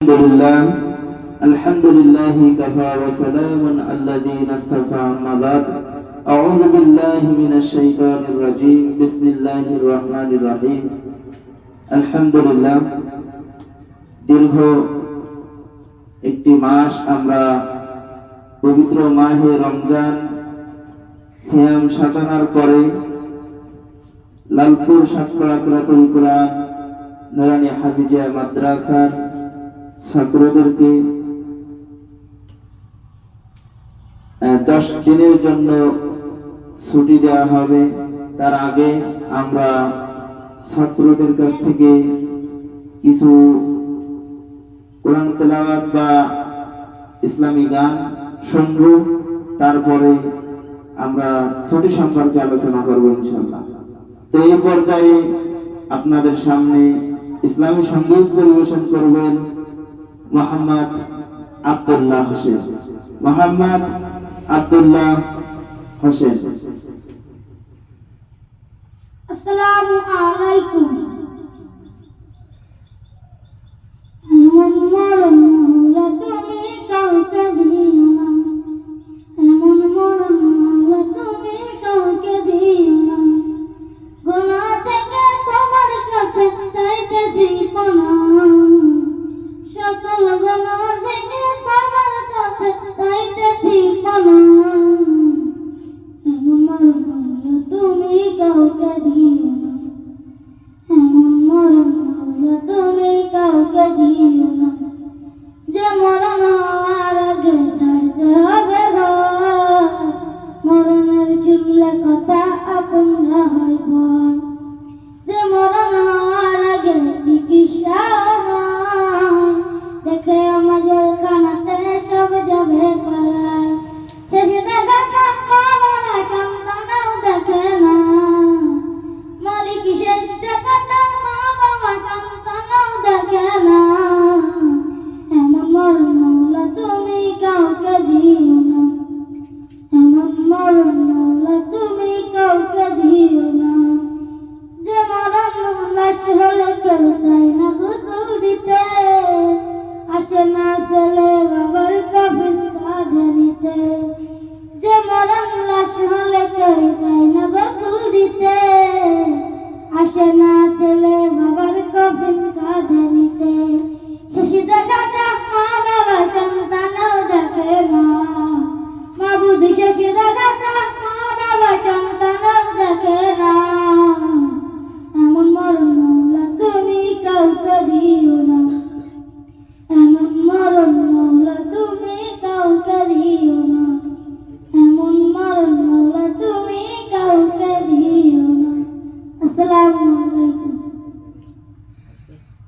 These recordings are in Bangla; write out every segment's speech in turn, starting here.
الحمد لله الحمد لله كفى وسلام على الذين اصطفى أما بعد أعوذ بالله من الشيطان الرجيم بسم الله الرحمن الرحيم الحمد لله দীর্ঘ একটি মাস আমরা পবিত্র মাহে রমজান সিয়াম সাধনার পরে লালপুর সাতপাড়া কুরাতুল কোরআন নুরানি হাফিজিয়া মাদ্রাসার ছাত্রদেরকে দশ দিনের জন্য ছুটি দেওয়া হবে। তার আগে আমরা ছাত্রদের কাছ থেকে কিছু কোরআন তেলাওয়াত বা ইসলামী গান শুনব। তারপরে আমরা ছুটি সম্পর্কে আলোচনা করব ইনশাল্লাহ তো এই পর্যায়ে আপনাদের সামনে ইসলামী সংগীত পরিবেশন করবেন। মোহাম্মদ আব্দুল্লাহ হোসেন। মোহাম্মদ আব্দুল্লাহ হোসেন। আসসালামু আলাইকুম। কাউকে দিও না। মরণ মৌলা তুমি কাউকে দিও না। যে মরণ আগে ছাড়তে হবে ঘর মরণের শুনলে কথা আপনরা হয় পর না ছেলে বাবার কফিন কাঁধে নিতে যে মরণ লাশ হলে কেউ চায় না গোসল দিতে। আসে না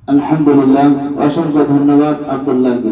আলহামদুলিল্লাহ অসংখ্য ধন্যবাদ আব্দুল্লাহকে